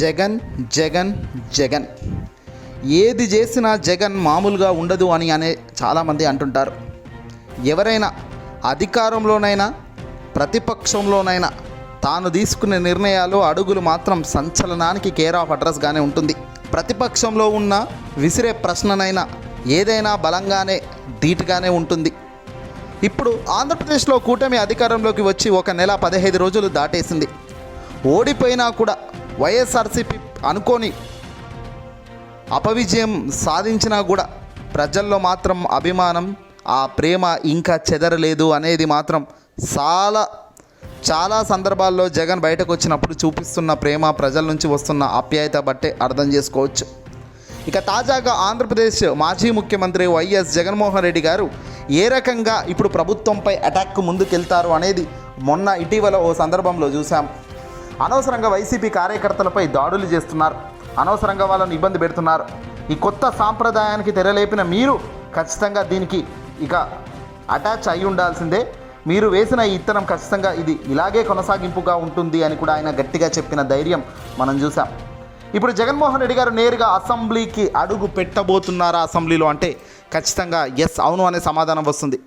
జగన్ జగన్ జగన్. ఏది చేసినా జగన్ మామూలుగా ఉండదు అని అనే చాలామంది అంటుంటారు. ఎవరైనా అధికారంలోనైనా ప్రతిపక్షంలోనైనా తాను తీసుకునే నిర్ణయాలు అడుగులు మాత్రం సంచలనానికి కేర్ ఆఫ్ అడ్రస్గానే ఉంటుంది. ప్రతిపక్షంలో ఉన్న విసిరే ప్రశ్ననైనా ఏదైనా బలంగానే ధీటుగానే ఉంటుంది. ఇప్పుడు ఆంధ్రప్రదేశ్లో కూటమి అధికారంలోకి వచ్చి ఒక నెల పదహైదు రోజులు దాటేసింది. ఓడిపోయినా కూడా వైఎస్ఆర్సీపీ అనుకోని అపవిజయం సాధించినా కూడా ప్రజల్లో మాత్రం అభిమానం ఆ ప్రేమ ఇంకా చెదరలేదు అనేది మాత్రం చాలా చాలా సందర్భాల్లో జగన్ బయటకు వచ్చినప్పుడు చూపిస్తున్న ప్రేమ ప్రజల నుంచి వస్తున్న ఆప్యాయత బట్టే అర్థం చేసుకోవచ్చు. ఇక తాజాగా ఆంధ్రప్రదేశ్ మాజీ ముఖ్యమంత్రి వైఎస్ జగన్మోహన్ రెడ్డి గారు ఏ రకంగా ఇప్పుడు ప్రభుత్వంపై అటాక్ ముందుకెళ్తారు అనేది మొన్న ఇటీవల ఓ సందర్భంలో చూసాం అనవసరంగా వైసీపీ కార్యకర్తలపై దాడులు చేస్తున్నారు. అనవసరంగా వాళ్ళని ఇబ్బంది పెడుతున్నారు. ఈ కొత్త సాంప్రదాయానికి తెరలేపిన మీరు ఖచ్చితంగా దీనికి ఇక అటాచ్ అయి ఉండాల్సిందే. మీరు వేసిన ఈ ఇత్తనం ఖచ్చితంగా ఇది ఇలాగే కొనసాగింపుగా ఉంటుంది అని కూడా ఆయన గట్టిగా చెప్పిన ధైర్యం మనం చూసాం ఇప్పుడు జగన్మోహన్ రెడ్డి గారు నేరుగా అసెంబ్లీకి అడుగు పెట్టబోతున్నారా అసెంబ్లీలో అంటే ఖచ్చితంగా ఎస్ అవును అనే సమాధానం వస్తుంది.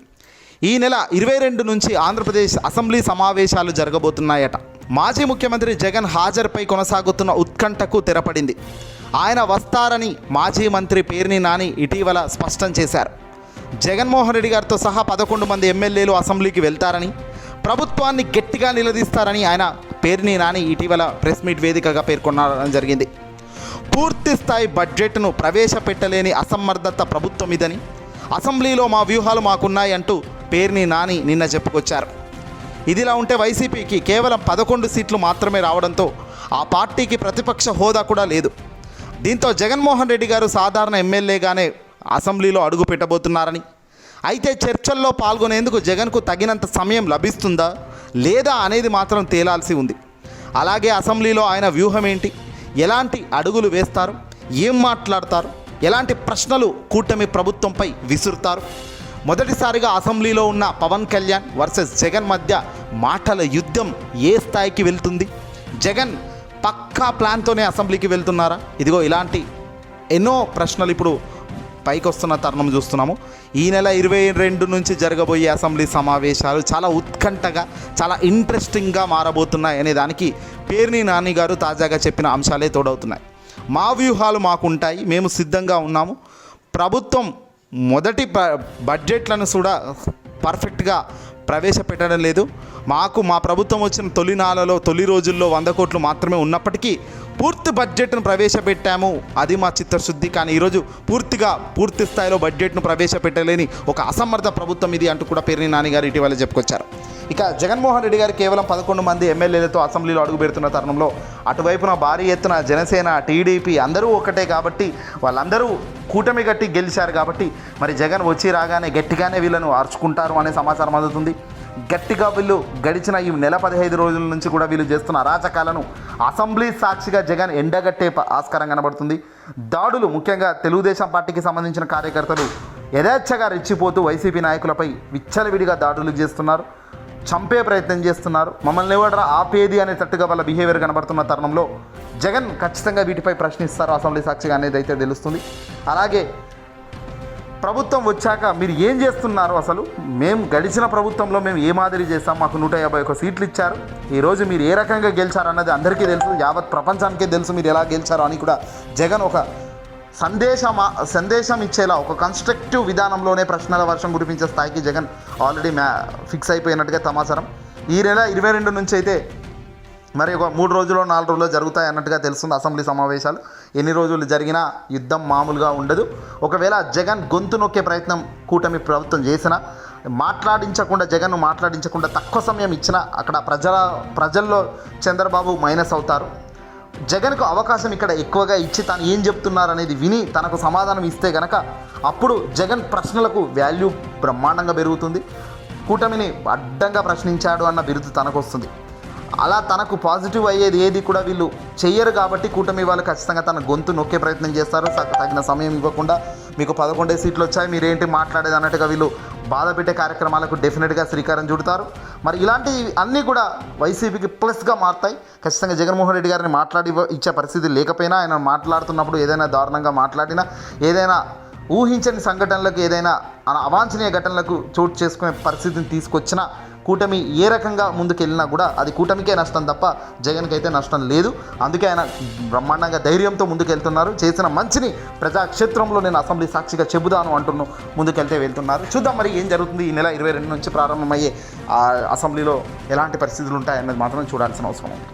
ఈ నెల ఇరవై రెండు నుంచి ఆంధ్రప్రదేశ్ అసెంబ్లీ సమావేశాలు జరగబోతున్నాయట. మాజీ ముఖ్యమంత్రి జగన్ హాజరుపై కొనసాగుతున్న ఉత్కంఠకు తెరపడింది. ఆయన వస్తారని మాజీ మంత్రి పేర్ని నాని ఇటీవల స్పష్టం చేశారు. జగన్మోహన్ రెడ్డి గారితో సహా పదకొండు మంది ఎమ్మెల్యేలు అసెంబ్లీకి వెళ్తారని ప్రభుత్వాన్ని గట్టిగా నిలదీస్తారని ఆయన పేర్ని నాని ఇటీవల ప్రెస్ మీట్ వేదికగా పేర్కొనడం జరిగింది. పూర్తి స్థాయి బడ్జెట్ను ప్రవేశపెట్టలేని అసమర్థత ప్రభుత్వం ఇదని అసెంబ్లీలో మా వ్యూహాలు మాకున్నాయి అంటూ పేర్ని నాని నిన్న చెప్పుకొచ్చారు. ఇదిలా ఉంటే వైసీపీకి కేవలం పదకొండు సీట్లు మాత్రమే రావడంతో ఆ పార్టీకి ప్రతిపక్ష హోదా కూడా లేదు. దీంతో జగన్మోహన్ రెడ్డి గారు సాధారణ ఎమ్మెల్యేగానే అసెంబ్లీలో అడుగు పెట్టబోతున్నారని. అయితే చర్చల్లో పాల్గొనేందుకు జగన్కు తగినంత సమయం లభిస్తుందా? లేదా అనేది మాత్రం తేలాల్సి ఉంది. అలాగే అసెంబ్లీలో ఆయన వ్యూహం ఏంటి ఎలాంటి అడుగులు వేస్తారు? ఏం మాట్లాడతారు? ఎలాంటి ప్రశ్నలు కూటమి ప్రభుత్వంపై విసురుతారు? మొదటిసారిగా అసెంబ్లీలో ఉన్న పవన్ కళ్యాణ్ వర్సెస్ జగన్ మధ్య మాటల యుద్ధం ఏ స్థాయికి వెళ్తుంది? జగన్ పక్కా ప్లాన్తోనే అసెంబ్లీకి వెళ్తున్నారా? ఇదిగో ఇలాంటి ఎన్నో ప్రశ్నలు ఇప్పుడు పైకి వస్తున్న తరుణం చూస్తున్నాము. ఈ నెల ఇరవై రెండు నుంచి జరగబోయే అసెంబ్లీ సమావేశాలు చాలా ఉత్కంఠగా చాలా ఇంట్రెస్టింగ్గా మారబోతున్నాయి అనే దానికి పేర్ని నాని గారు తాజాగా చెప్పిన అంశాలే తోడవుతున్నాయి. మా వ్యూహాలు మాకుంటాయి మేము సిద్ధంగా ఉన్నాము. ప్రభుత్వం మొదటి బ- బడ్జెట్లను కూడా పర్ఫెక్ట్గా ప్రవేశపెట్టడం లేదు. మాకు మా ప్రభుత్వం వచ్చిన తొలి నాలలో తొలి రోజుల్లో వంద కోట్లు మాత్రమే ఉన్నప్పటికీ పూర్తి బడ్జెట్ను ప్రవేశపెట్టాము. అది మా చిత్తశుద్ధి. కానీ ఈరోజు పూర్తిగా పూర్తి స్థాయిలో బడ్జెట్ను ప్రవేశపెట్టలేని ఒక అసమర్థ ప్రభుత్వం ఇది అంటూ కూడా పేరుని నాన్నగారు ఇటీవల చెప్పుకొచ్చారు. ఇక జగన్మోహన్ రెడ్డి గారు కేవలం పదకొండు మంది ఎమ్మెల్యేలతో అసెంబ్లీలో అడుగు పెడుతున్న తరుణంలో అటువైపున భారీ ఎత్తున జనసేన టీడీపీ అందరూ ఒకటే కాబట్టి వాళ్ళందరూ కూటమి గట్టి గెలిచారు కాబట్టి మరి జగన్ వచ్చి రాగానే గట్టిగానే వీళ్ళను అరుచుకుంటారు అనే సమాచారం అందుతుంది. గట్టిగా వీళ్ళు గడిచిన ఈ నెల పదిహేదు రోజుల నుంచి కూడా వీళ్ళు చేస్తున్న అరాచకాలను అసెంబ్లీ సాక్షిగా జగన్ ఎండగట్టే ఆస్కారం కనబడుతుంది. దాడులు ముఖ్యంగా తెలుగుదేశం పార్టీకి సంబంధించిన కార్యకర్తలు యథేచ్ఛగా రెచ్చిపోతూ వైసీపీ నాయకులపై విచ్చలవిడిగా దాడులు చేస్తున్నారు. చంపే ప్రయత్నం చేస్తున్నారు. మమ్మల్ని ఎవడరా ఆపేది అనే తట్టుగా వాళ్ళ బిహేవియర్ కనబడుతున్న తరుణంలో జగన్ ఖచ్చితంగా వీటిపై ప్రశ్నిస్తారు అసెంబ్లీ సాక్షిగా అనేది అయితే తెలుస్తుంది. అలాగే ప్రభుత్వం వచ్చాక మీరు ఏం చేస్తున్నారు అసలు? మేము గడిచిన ప్రభుత్వంలో మేము ఏ మాదిరి చేస్తాం మాకు నూట యాభై ఒక సీట్లు ఇచ్చారు. ఈరోజు మీరు ఏ రకంగా గెలిచారు అన్నది అందరికీ తెలుసు. యావత్ ప్రపంచానికే తెలుసు మీరు ఎలా గెలిచారు అని కూడా జగన్ ఒక సందేశం సందేశం ఇచ్చేలా ఒక కన్స్ట్రక్టివ్ విధానంలోనే ప్రశ్నల వర్షం కురిపించే స్థాయికి జగన్ ఆల్రెడీ మ్యా ఫిక్స్ అయిపోయినట్టుగా సమాచారం. ఈ నెల ఇరవై రెండు నుంచి అయితే మరి ఒక మూడు రోజుల్లో నాలుగు రోజులు జరుగుతాయి అన్నట్టుగా తెలుస్తుంది అసెంబ్లీ సమావేశాలు. ఎన్ని రోజులు జరిగినా యుద్ధం మామూలుగా ఉండదు. ఒకవేళ జగన్ గొంతు నొక్కే ప్రయత్నం కూటమి ప్రభుత్వం చేసినా మాట్లాడించకుండా జగన్ను మాట్లాడించకుండా తక్కువ సమయం ఇచ్చినా అక్కడ ప్రజల ప్రజల్లో చంద్రబాబు మైనస్ అవుతారు. జగన్కు అవకాశం ఇక్కడ ఎక్కువగా ఇచ్చి తాను ఏం చెప్తున్నారు అనేది విని తనకు సమాధానం ఇస్తే గనక అప్పుడు జగన్ ప్రశ్నలకు వాల్యూ బ్రహ్మాండంగా పెరుగుతుంది. కూటమిని అడ్డంగా ప్రశ్నించాడు అన్న బిరుదు తనకు వస్తుంది అలా తనకు పాజిటివ్ అయ్యేది ఏది కూడా వీళ్ళు చెయ్యరు కాబట్టి కూటమి వాళ్ళు ఖచ్చితంగా తన గొంతు నొక్కే ప్రయత్నం చేస్తారు. తగిన సమయం ఇవ్వకుండా మీకు పదకొండే సీట్లు వచ్చాయి. మీరేంటి మాట్లాడేది అన్నట్టుగా వీళ్ళు బాధ పెట్టే కార్యక్రమాలకు డెఫినెట్గా శ్రీకారం చుడతారు. మరి ఇలాంటి అన్నీ కూడా వైసీపీకి ప్లస్గా మారుతాయి. ఖచ్చితంగా జగన్మోహన్ రెడ్డి గారిని మాట్లాడి ఇచ్చే పరిస్థితి లేకపోయినా ఆయన మాట్లాడుతున్నప్పుడు ఏదైనా దారుణంగా మాట్లాడినా ఏదైనా ఊహించని సంఘటనలకు ఏదైనా అవాంఛనీయ ఘటనలకు చోటు చేసుకునే పరిస్థితిని తీసుకొచ్చినా కూటమి ఏ రకంగా ముందుకెళ్ళినా కూడా అది కూటమికే నష్టం తప్ప జగన్కి అయితే నష్టం లేదు. అందుకే ఆయన బ్రహ్మాండంగా ధైర్యంతో ముందుకెళ్తున్నారు. చేసిన మంచిని ప్రజాక్షేత్రంలో నేను అసెంబ్లీ సాక్షిగా చెబుదాను అంటున్నాను ముందుకెళ్తే వెళ్తున్నారు. చూద్దాం మరి ఏం జరుగుతుంది? ఈ నెల ఇరవై రెండు నుంచి ప్రారంభమయ్యే ఆ అసెంబ్లీలో ఎలాంటి పరిస్థితులు ఉంటాయన్నది మాత్రం చూడాల్సిన అవసరం ఉంది.